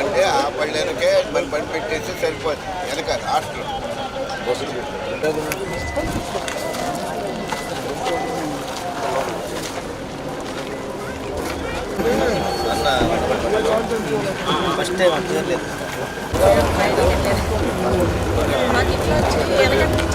అంటే ఆ పళ్ళు వెనకే మన పని పెట్టేసి సరిపోతుంది వెనక హాస్టల్. ఫస్ట్ టైం అంటే లేదు మాకు ఇట్లా వచ్చి వెనకటి నుంచి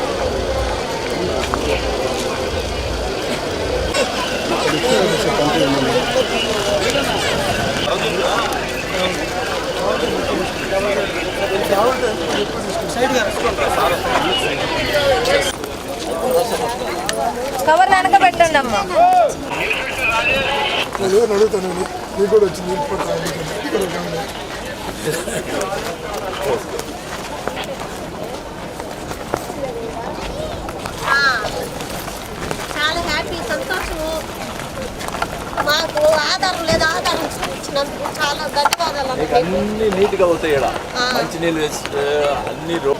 కవర్ వెనక పెట్టండి అమ్మా. నేను ఎవరిని అడుగుతాను నీకు కూడా వచ్చింది ఇంటిపట్ల చాలా హ్యాపీ సంతోషము. మాకు ఆధారం లేదు ఆధారం చూపించినందుకు చాలా ధన్యవాదాలు. అన్ని నీట్గా అవుతాయి అన్ని రో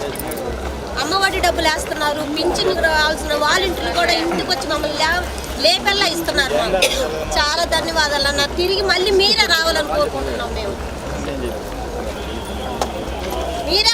అమ్మఒడి డబ్బులు వేస్తున్నారు పింఛన్ రావాల్సిన వాలంటీర్లు కూడా ఇంటికి వచ్చి మమ్మల్ని లేపెల్లా ఇస్తున్నారు మాకు. చాలా ధన్యవాదాలు అన్న. తిరిగి మళ్ళీ మీరే రావాలని కోరుకుంటున్నాం మేము. మీరే